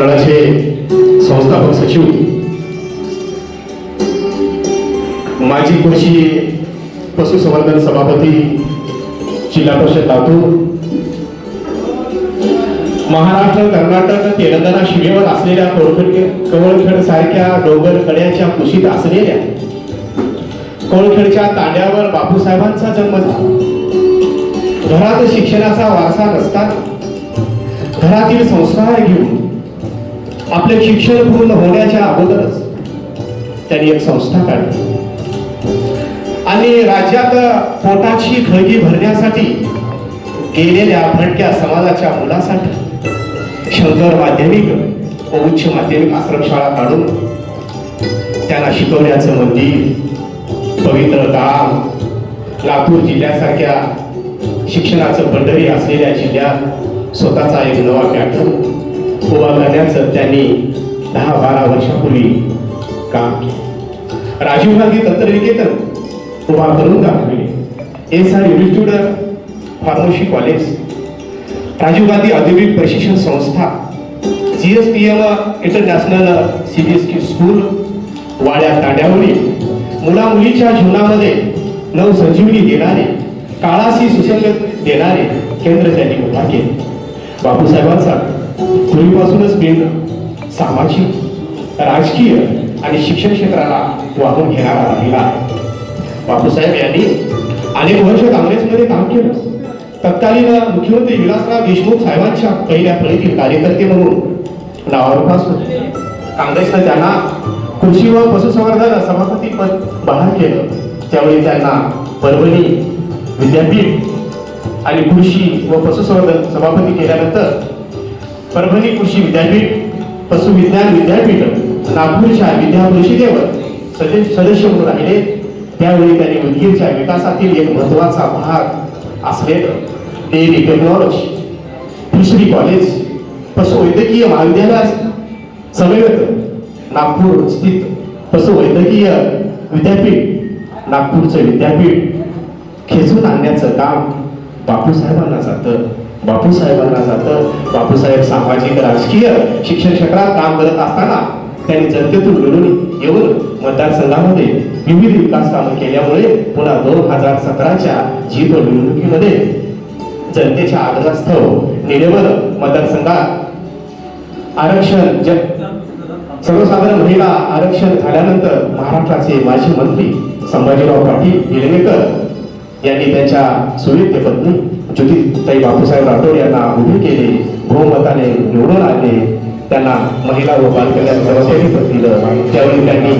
मंडळाचे संस्थापक सचिव. माजी कृषी पशुसंवर्धन सभापती जिल्हा परिषद लातूर. महाराष्ट्र कर्नाटक तेलंगणा शिमेवर असलेल्या कोळखेड कवळखेड सारख्या डोंगर कड्याच्या कुशीत असलेल्या कोळखेडच्या तांड्यावर बापूसाहेबांचा जन्म झाला. घरात शिक्षणाचा वारसा नसताना घरातील संस्कार घेऊन आपले शिक्षण पूर्ण होण्याच्या अगोदरच त्यांनी एक संस्था काढली. आणि राज्यात पोटाची खळगी भरण्यासाठी गेलेल्या भटक्या समाजाच्या मुलासाठी शंकर माध्यमिक व उच्च माध्यमिक आश्रमशाळा काढून त्यांना शिकवण्याचं मंदिर पवित्र गाव लातूर जिल्ह्यासारख्या शिक्षणाचं पंढरी असलेल्या जिल्ह्यात स्वतःचा एक नवा पॅटर्न उभा करण्याचं त्यांनी दहा बारा वर्षापूर्वी काम केलं. राजीव गांधी तंत्रनिकेतन उभा करून दाखविले. S R institute pharmacy college. Rajiv Gandhi औद्योगिक प्रशिक्षण संस्था. G S P M international C B S की स्कूल. वाड्या तांड्यावरी. मुला मुलीच्या जीवनामध्ये नवसंजीवनी देणारे काळाशी सुसंगत देणारे केंद्र त्यांनी उभा केले. बापूसाहेबांचा पूर्वीपासूनच बिंब सामाजिक राजकीय आणि शिक्षण क्षेत्राला वाहून घेणारा राहिला आहे. बापूसाहेब यांनी अनेक वर्ष काँग्रेसमध्ये काम केलं. तत्कालीन मुख्यमंत्री विलासराव देशमुख साहेबांच्या पहिल्या फळीतील कार्यकर्ते म्हणून नावारूपास होते काँग्रेसनं त्यांना कृषी व पशुसंवर्धन सभापती पद बहाल केलं. त्यावेळी त्यांना परभणी विद्यापीठ आणि कृषी व पशुसंवर्धन सभापती केल्यानंतर परभणी कृषी विद्यापीठ पशुविज्ञान विद्यापीठ नागपूरच्या विद्या परिषदेवर सदस्य सदस्य म्हणून राहिले. त्यावेळी त्यांनी उदगीरच्या विकासातील एक महत्त्वाचा भाग असलेलं डेअरी टेक्नॉलॉजी फिशरी कॉलेज पशुवैद्यकीय महाविद्यालयात समवेत नागपूर स्थित पशुवैद्यकीय विद्यापीठ नागपूरचं विद्यापीठ खेचून आणण्याचं काम बापूसाहेबांना जातं. बापूसाहेबांना जातं. बापूसाहेब सामाजिक राजकीय शिक्षण क्षेत्रात काम करत असताना त्यांनी जनतेतून मिळून येऊन मतदारसंघामध्ये विविध विकास कामं केल्यामुळे पुन्हा दोन हजार सतराच्या जीत निवडणुकीमध्ये जनतेच्या आग्रहास्तव निरेवर मतदारसंघात आरक्षण ज सर्वसाधारण महिला आरक्षण झाल्यानंतर महाराष्ट्राचे माजी मंत्री संभाजीराव पाटील निलंगेकर यांनी त्यांच्या सुविद्य पत्नी ज्योतिताई बापूसाहेब राठोड यांना उभे केले बहुमताने निवडून आले त्यांना महिला व बालकल्याण कल्याण पद दिलं. त्यावेळी त्यांनी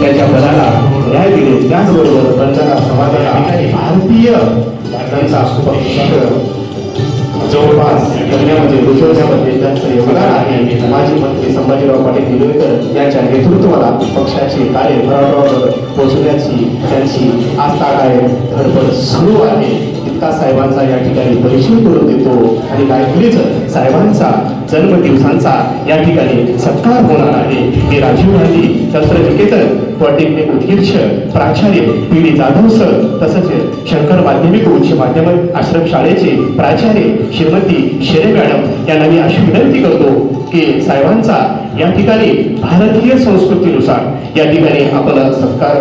त्यांच्या पदाला न्याय दिले. त्याचबरोबर बंजारा समाजाला भारतीय जनता जवळपास करण्यामध्ये रुजवण्यामध्ये त्यांचं योगदान आहे. माजी मंत्री संभाजीराव पाटील निलंगेकर यांच्या नेतृत्वाला पक्षाचे कार्य भरावर पोहोचवण्याची त्यांची आस्था काय धडपड सुरू आहे. इतका साहेबांचा या ठिकाणी परिचय करून देतो. आणि गायकरीच साहेबांचा जन्मदिवसांचा या ठिकाणी सत्कार होणार आहे. मी राजीव गांधी तंत्रनिकेतन पॉलिटेक्निक उत्कीर्ष प्राचार्य पी डी जाधव सर तसंच शंकर माध्यमिक उच्च माध्यमिक आश्रम शाळेचे प्राचार्य श्रीमती शेरे मॅडम यांना मी अशी विनंती करतो की साहेबांचा या ठिकाणी भारतीय संस्कृतीनुसार या ठिकाणी आपण सत्कार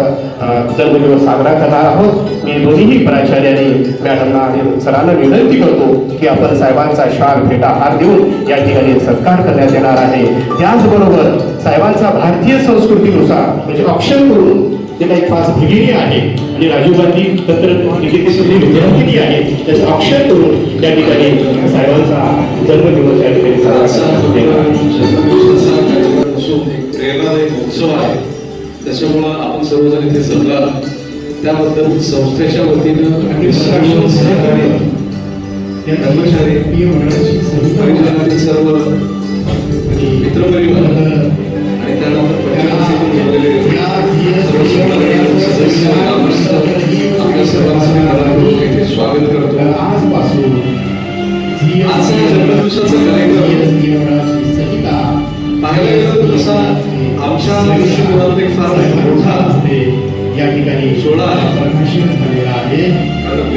जन्मदिवस साजरा करणार आहोत. मी दोन्ही प्राचार्याने मॅडमना आणि सरांना विनंती करतो की आपण साहेबांचा शाल भेटा हार देऊन या ठिकाणी सत्कार करण्यात येणार आहे. त्याचबरोबर साहेबांचा भारतीय संस्कृतीनुसार म्हणजे ऑप्शन करून जे काही फार भगिनी आहे आणि राजीव गांधी तंत्रनिकेतनची विद्यार्थिनी आहे त्याचं अक्षर करून त्या ठिकाणी साहेबांचा जन्मदिवस या ठिकाणी साजरा एक उत्सव आहे. त्याच्यामुळं आपण सर्वजण इथे जमला त्याबद्दल संस्थेच्या वतीनं आणि सर्व सहकार्य या कर्मचारी परिवारातील सर्व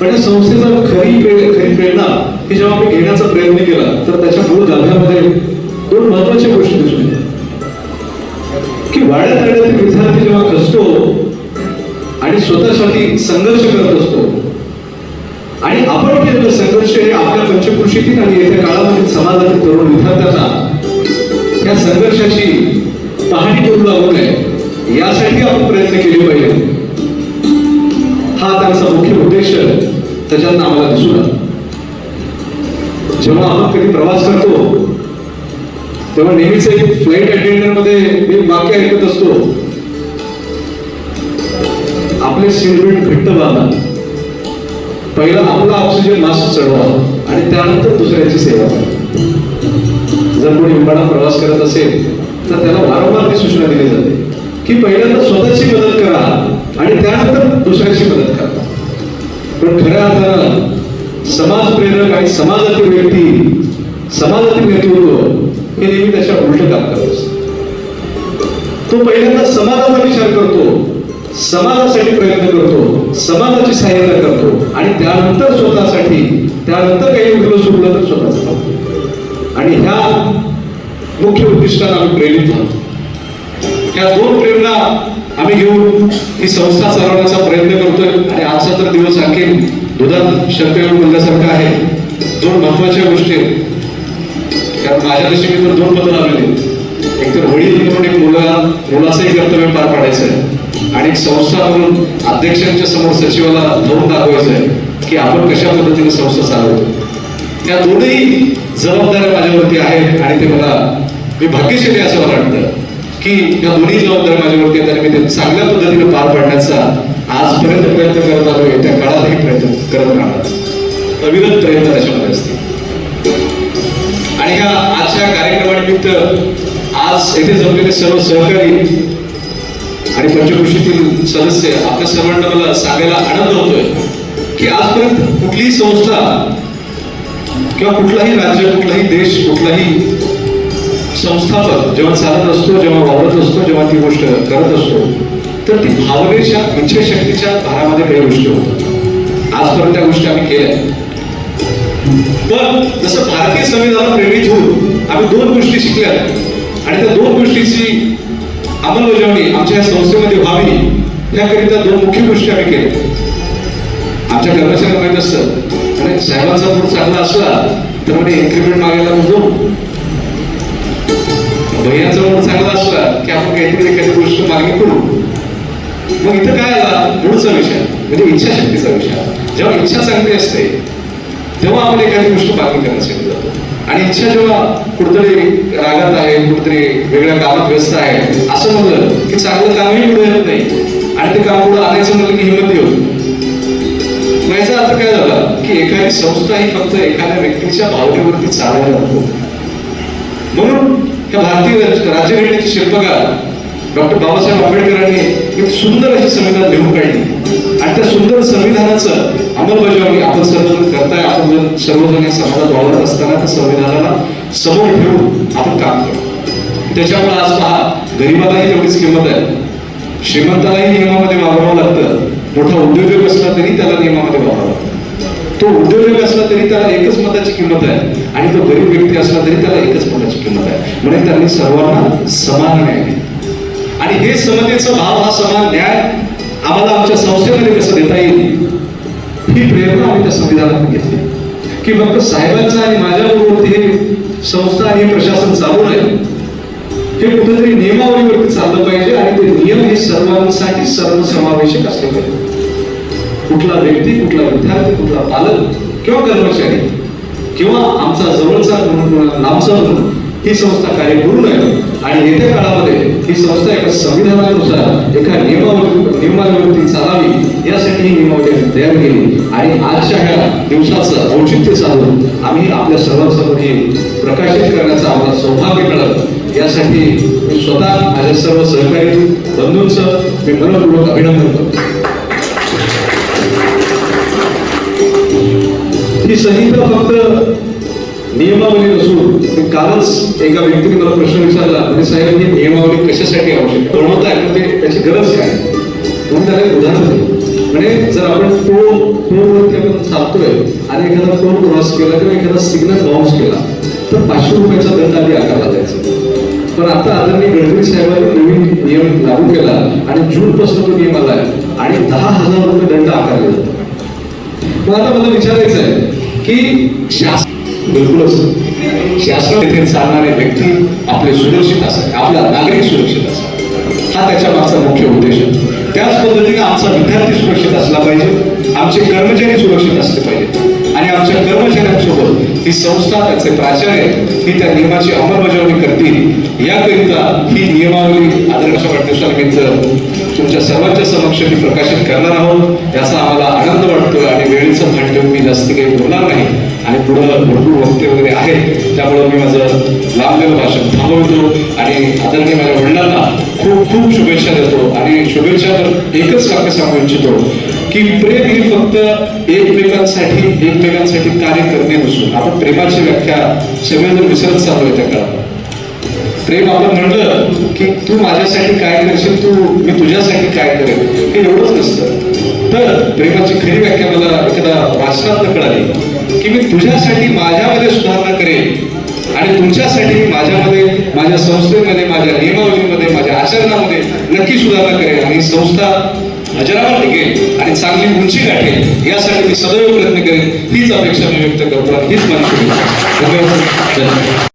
पण या संस्थेचा खरी प्रे- खरी प्रेरणा हे जेव्हा आपण घेण्याचा प्रयत्न केला तर त्याच्या मूळ गाभ्यामध्ये दोन महत्त्वाच्या गोष्टी दिसून की वाड्यात तळ्यातील विद्यार्थी जेव्हा खसतो आणि स्वतःसाठी संघर्ष करत असतो आणि आपण केलेलं संघर्ष हे आपल्या पंचकृषीतील आणि येत्या काळामध्ये समाजातील तरुण विद्यार्थ्यांना त्या संघर्षाची पाहणी करू लागू नये यासाठी आपण प्रयत्न केले पाहिजे. त्यांचा मुख्य उद्देश त्याच्यातनं आम्हाला दिसून आला. जेव्हा आपण कधी प्रवास करतो तेव्हा नेहमीच एक फ्लाईट अटेंडरमध्ये मी वाक्य ऐकत असतो. आपले सीटबेल्ट घट्ट बांधा पहिला आपला ऑक्सिजन मास्क चढवा आणि त्यानंतर दुसऱ्याची सेवा करा. जर कोणी विमानात प्रवास करत असेल तर त्याला वारंवार ती सूचना दिली जाते की पहिल्यांदा स्वतःची मदत करा. आणि त्यानंतर दुसऱ्याची मदत करतात. पण खऱ्या अर्थानं समाज प्रेरक आणि समाजातील व्यक्ती समाजातील नेतृत्व हे नेहमी त्याच्या उलट काम करत तो पहिल्यांदा समाजाचा विचार करतो समाजासाठी प्रयत्न करतो समाजाची सहाय्यता करतो आणि त्यानंतर स्वतःसाठी त्यानंतर काही उठलं सुटलं तर स्वतःच आणि ह्या मुख्य उद्दिष्टाला आम्ही प्रेरित आहोत ह्या दोन प्रेरणा आम्ही घेऊन ही संस्था चालवण्याचा प्रयत्न करतोय. आणि आजचा तर दिवस आणखी दुधात शंकर म्हणल्यासारखा आहे. दोन महत्त्वाच्या गोष्टी आहेत. कारण माझ्या दशमी तर दोन बदल आलेले एक तर वडील म्हणून एक मुला मुलाचंही कर्तव्य पार पाडायचं आहे. आणि एक संस्था म्हणून अध्यक्षांच्या समोर सचिवाला धरून दाखवायचं आहे की आपण कशा पद्धतीने संस्था चालवतो. त्या दोनही जबाबदाऱ्या माझ्यावरती आहेत आणि ते मला मी भाग्यशाली असं मला वाटतं. की या दोन्ही जबाबदाऱ्या माझ्यावरती आहेत मी ते चांगल्या पद्धतीने पार पाडण्याचा आजपर्यंत प्रयत्न करत आलो येत्या काळातही प्रयत्न करत राहणार. अविरत प्रयत्न त्याच्यामध्ये असतील. आणि ह्या आजच्या कार्यक्रमानिमित्त आज येथे जमलेले सर्व सहकारी आणि पंचकृषीतील सदस्य आपल्या सर्वांना मला सांगायला आनंद होतोय की आजपर्यंत कुठलीही संस्था किंवा कुठलाही राज्य कुठलाही देश कुठलाही संस्थापक जेव्हा चालत असतो जेव्हा वावरत असतो जेव्हा ती गोष्ट करत असतो तर ती भावनेच्या इच्छाशक्तीच्या भारामध्ये काही गोष्टी होतात. आजपर्यंत त्या गोष्टी आम्ही केल्या पण जसं भारतीय संविधान प्रेरित होऊन आम्ही दोन गोष्टी शिकल्या आणि त्या दोन गोष्टीची अंमलबजावणी आमच्या या संस्थेमध्ये व्हावी याकरिता दोन मुख्य गोष्टी आम्ही केल्या. आमच्या कर्मचाऱ्यांना माहीत असतं आणि साहेबांचा मूड चांगला असला तर म्हणजे इन्क्रीमेंट मागायला म्हणून भैयाचा मूड चांगला असला की आपण काहीतरी एखादी गोष्ट मागणी करू. मग इथं काय आला? मूळचा विषय. म्हणजे इच्छाशक्तीचा विषय जेव्हा इच्छा चांगली असते तेव्हा आपण एखादी गोष्ट मागणी करण्यासाठी जातो आणि इच्छा जेव्हा कुठतरी रागात आहे कुठतरी वेगळ्या कामात व्यस्त आहे असं म्हणलं की चांगलं कामही पुढे येत नाही. आणि ते काम पुढे आणायचं म्हणलं की हिंमत येऊ मग याचा अर्थ काय झाला? की एखादी संस्था ही फक्त एखाद्या व्यक्तीच्या भावनेवरती चालायला नको. म्हणून त्या भारतीय राज्यघटनेचे शिल्पकार डॉक्टर बाबासाहेब आंबेडकरांनी एक सुंदर अशी संविधान लिहून काढली. आणि त्या सुंदर संविधानाचं अंमलबजावणी आपण सर्वजण करताय. आपण जर सर्वजण या समाजात वावरत असताना त्या संविधानाला समोर ठेवून आपण काम करतो. त्याच्यामुळे आज पहा गरिबालाही तेवढीच किंमत आहे. श्रीमंतालाही नियमामध्ये वावरावं लागतं. मोठा उद्योजक असला तरी त्याला नियमामध्ये वावरावं लागतं. तो उद्योजक असला तरी त्याला एकच मताची किंमत आहे. आणि तो गरीब व्यक्ती असला तरी त्याला एकच मताची किंमत आहे. म्हणजे त्यांनी सर्वांना समान न्याय दिला. आणि हे समतेचा भाव हा समान न्याय आम्हाला आमच्या संस्थेमध्ये कसं देता येईल? ही प्रेरणा आम्ही त्या संविधानात घेतली. की फक्त साहेबांचा आणि माझ्या हे संस्था आणि प्रशासन चालू नये हे कुठेतरी नियमावलीवरती चाललं पाहिजे आणि ते नियम हे सर्वांसाठी सर्वसमावेशक असले पाहिजे. कुठला व्यक्ती कुठला विद्यार्थी कुठला पालक किंवा कर्मचारी किंवा आमचा जवळचा म्हणून लांबचा म्हणून ही संस्था कार्य करू नये आणि येत्या काळामध्ये ही संस्था एका संविधानानुसार एका नियमावली नियमावरती चालावी यासाठी ही नियमावली तयार केली. आणि आजच्या ह्या दिवसाचं औचित्य साधून आम्ही आपल्या सर्वांसमोर ही प्रकाशित करण्याचं आम्हाला सौभाग्य मिळालं. यासाठी मी स्वतः माझ्या सर्व सहकारी बंधूंचं मी मनपूर्वक अभिनंदन करतो. ही संहिता फक्त नियमावली नसून मी कालच एका व्यक्तीने मला प्रश्न विचारला म्हणजे साहेब ही नियमावली कशासाठी आवश्यक बनवत आहे म्हणजे त्याची गरज काय म्हणून त्याला एक उदाहरण दिलं. म्हणजे जर आपण टोल टोलवरती आपण चालतोय आणि एखादा टोल क्रॉस केला किंवा एखादा सिग्नल बाउन्स केला तर पाचशे रुपयाचा दंड आधी आकारला जायचा. पण आता आदरणीय गडकरी साहेबांनी नवीन नियम लागू केला आणि जून पासून तो नियम आलाय आणि दहा हजार रुपये दंड आकारले जातात. मग आता मला विचारायचं आहे की शासन बिलकुलच शासन येथे चालणारे व्यक्ती आपले सुरक्षित असावे आपला नागरिक सुरक्षित असावा. हा त्याच्या मागचा मुख्य उद्देश आहे. त्याच पद्धतीने आमचा विद्यार्थी सुरक्षित असला पाहिजे आमचे कर्मचारी सुरक्षित असले पाहिजे. आणि आमच्या कर्मचाऱ्यांसोबत ही संस्था त्याचे प्राचार्य ही त्या नियमाची अंमलबजावणी करतील. याकरिता ही नियमावली आदर्श वाढदिवसानिमित्त तुमच्या सर्वांच्या समक्ष मी प्रकाशित करणार आहोत. याचा आम्हाला आनंद वाटतोय आणि वेळेचं भान मी जास्त काही बोलणार नाही. आणि पुढं भरपूर वक्ते वगैरे आहेत. त्यामुळे मी माझं लांबलेलं भाषण थांबवतो आणि आदरणीय माझ्या वडिलांना खूप खूप शुभेच्छा देतो. आणि शुभेच्छा तर एकच वाक्य सांगू इच्छितो. की प्रेम हे फक्त एकमेकांसाठी एकमेकांसाठी कार्य करणे नसून. आपण प्रेमाची व्याख्या सगळेजण विसरत चालू आहे त्या काळात. प्रेम आपण म्हणलं की तू माझ्यासाठी काय करशील तू मी तुझ्यासाठी काय करेल हे एवढंच नसतं. तर प्रेमाची खरी व्याख्या मला एखादा वाचनात कळाली की मी तुझ्यासाठी माझ्यामध्ये सुधारणा करेन आणि तुमच्यासाठी माझ्यामध्ये माझ्या संस्थेमध्ये माझ्या नियमावलीमध्ये माझ्या आचरणामध्ये नक्की सुधारणा करेन. आणि संस्था हजरावर टिकेल आणि चांगली उंची गाठेल यासाठी मी सदैव प्रयत्न करेन. हीच अपेक्षा मी व्यक्त करतो आणि हीच मला धन्यवाद.